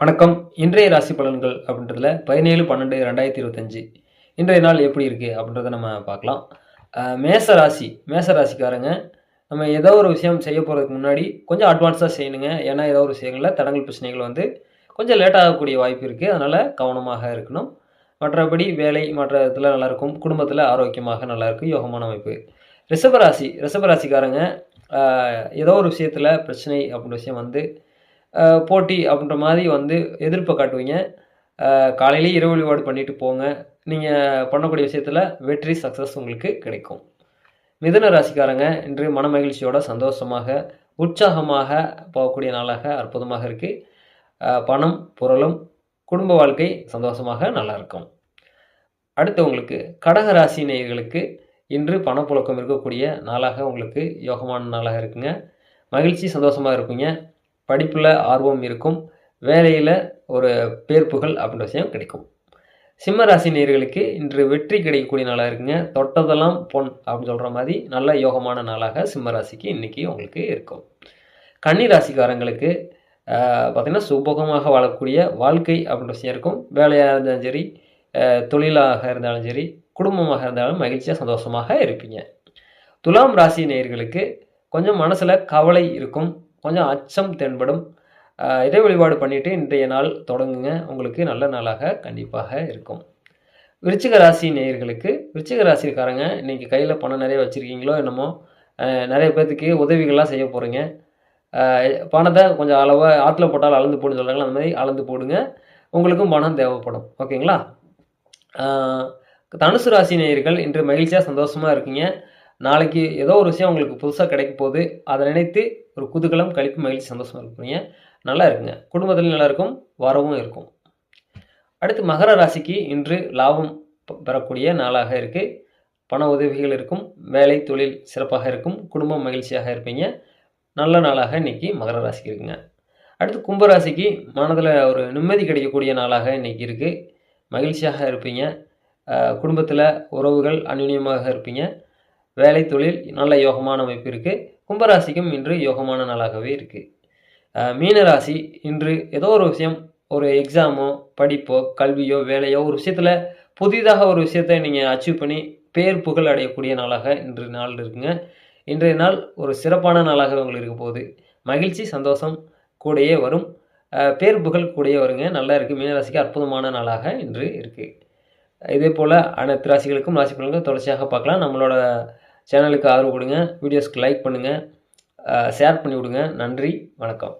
வணக்கம். இன்றைய ராசி பலன்கள் அப்படின்றதுல பதினேழு பன்னெண்டு ரெண்டாயிரத்தி இருபத்தஞ்சு. இன்றைய நாள் எப்படி இருக்குது அப்படின்றத நம்ம பார்க்கலாம். மேச ராசி மேச ராசிக்காரங்க நம்ம ஏதோ ஒரு விஷயம் செய்ய போகிறதுக்கு முன்னாடி கொஞ்சம் அட்வான்ஸாக செய்யணுங்க. ஏன்னா ஏதோ ஒரு விஷயங்களில் தடங்கல் பிரச்சனைகள் வந்து கொஞ்சம் லேட் ஆகக்கூடிய வாய்ப்பு இருக்குது அதனால் கவனமாக இருக்கணும். மற்றபடி வேலை மற்ற இதில் நல்லாயிருக்கும் குடும்பத்தில் ஆரோக்கியமாக நல்லாயிருக்கும் யோகமான அமைப்பு. ரிஷபராசி. ரிஷபராசிக்காரங்க ஏதோ ஒரு விஷயத்தில் பிரச்சனை அப்படின்ற விஷயம் வந்து போட்டி அப்படின்ற மாதிரி வந்து எதிர்ப்பை காட்டுவீங்க. காலையிலேயே இரவு வழிபாடு பண்ணிட்டு போங்க. நீங்கள் பண்ணக்கூடிய விஷயத்தில் வெற்றி சக்ஸஸ் உங்களுக்கு கிடைக்கும். மிதன ராசிக்காரங்க இன்று மன மகிழ்ச்சியோட சந்தோஷமாக உற்சாகமாக போகக்கூடிய நாளாக அற்புதமாக இருக்குது பணம் பொருளும் குடும்ப வாழ்க்கை சந்தோஷமாக நல்லா இருக்கும். அடுத்து உங்களுக்கு கடக ராசி நேயர்களுக்கு இன்று பணப்புழக்கம் இருக்கக்கூடிய நாளாக உங்களுக்கு யோகமான நாளாக இருக்குங்க. மகிழ்ச்சி சந்தோஷமாக இருப்பீங்க. படிப்பில் ஆர்வம் இருக்கும் வேலையில் ஒரு பேர்ப்புகள் அப்படின்ற விஷயம் கிடைக்கும். சிம்ம ராசி நேயர்களுக்கு இன்று வெற்றி கிடைக்கக்கூடிய நாளாக இருக்குங்க. தொட்டதெல்லாம் பொன் அப்படின்னு சொல்கிற மாதிரி நல்ல யோகமான நாளாக சிம்ம ராசிக்கு இன்றைக்கி உங்களுக்கு இருக்கும். கன்னி ராசிக்காரங்களுக்கு பார்த்திங்கன்னா சுபோகமாக வாழக்கூடிய வாழ்க்கை அப்படின்ற விஷயம் இருக்கும். வேலையாக இருந்தாலும் சரி தொழிலாக இருந்தாலும் சரி குடும்பமாக இருந்தாலும் மகிழ்ச்சியாக சந்தோஷமாக இருப்பீங்க. துலாம் ராசி நேயர்களுக்கு கொஞ்சம் மனசில் கவலை இருக்கும். கொஞ்சம் அச்சம் தென்படும். இதை வழிபாடு பண்ணிவிட்டு இன்றைய நாள் தொடங்குங்க. உங்களுக்கு நல்ல நாளாக கண்டிப்பாக இருக்கும். விருச்சிக ராசி நேயர்களுக்கு விருச்சிக ராசிக்காரங்க இன்றைக்கி கையில் பணம் நிறைய வச்சுருக்கீங்களோ என்னமோ நிறைய பேர்த்துக்கு உதவிகள்லாம் செய்ய போகிறீங்க பணத்தை கொஞ்சம் அளவாக ஆற்றுல போட்டால் அளந்து போடுன்னு சொல்கிறாங்களா அந்த மாதிரி அளந்து போடுங்க. உங்களுக்கும் பணம் தேவைப்படும். ஓகேங்களா? தனுசு ராசி நேயர்கள் இன்று மகிழ்ச்சியாக சந்தோஷமாக இருக்கீங்க. நாளைக்கு ஏதோ ஒரு விஷயம் உங்களுக்கு புதுசாக கிடைக்க போகுது. அதை நினைத்து ஒரு குதூகலம் கழிப்பு மகிழ்ச்சி சந்தோஷமாக இருப்பீங்க நல்லா இருக்குங்க. குடும்பத்தில் நல்லா இருக்கும் வரவும் இருக்கும். அடுத்து மகர ராசிக்கு இன்று லாபம் பெறக்கூடிய நாளாக இருக்குது பண உதவிகள் இருக்கும் வேலை தொழில் சிறப்பாக இருக்கும் குடும்பம் மகிழ்ச்சியாக இருப்பீங்க. நல்ல நாளாக இன்றைக்கி மகர ராசிக்கு இருக்குங்க. அடுத்து கும்பராசிக்கு மனதில் ஒரு நிம்மதி கிடைக்கக்கூடிய நாளாக இன்றைக்கி இருக்குது மகிழ்ச்சியாக இருப்பீங்க. குடும்பத்தில் உறவுகள் அந்யுன்யமாக இருப்பீங்க. வேலை தொழில் நல்ல யோகமான அமைப்பு இருக்குது கும்பராசிக்கும் இன்று யோகமான நாளாகவே இருக்குது மீனராசி இன்று ஏதோ ஒரு விஷயம் ஒரு எக்ஸாமோ படிப்போ கல்வியோ வேலையோ ஒரு விஷயத்தில் புதிதாக ஒரு விஷயத்தை நீங்கள் அச்சீவ் பண்ணி பேர் புகழ் அடையக்கூடிய நாளாக இன்று நாள் இருக்குங்க. இன்றைய நாள் ஒரு சிறப்பான நாளாக உங்களுக்கு இருக்க போகுது. மகிழ்ச்சி சந்தோஷம் கூடயே வரும். பேர் புகழ் கூடயே வருங்க. நல்லா இருக்குது மீனராசிக்கு அற்புதமான நாளாக இன்று இருக்குது இதே போல் அனைத்து ராசிகளுக்கும் ராசி பலன்கள் தொடர்ச்சியாக பார்க்கலாம். நம்மளோட சேனலுக்கு ஆதரவு கொடுங்க. வீடியோஸ்க்கு லைக் பண்ணுங்கள் ஷேர் பண்ணி விடுங்க. நன்றி. வணக்கம்.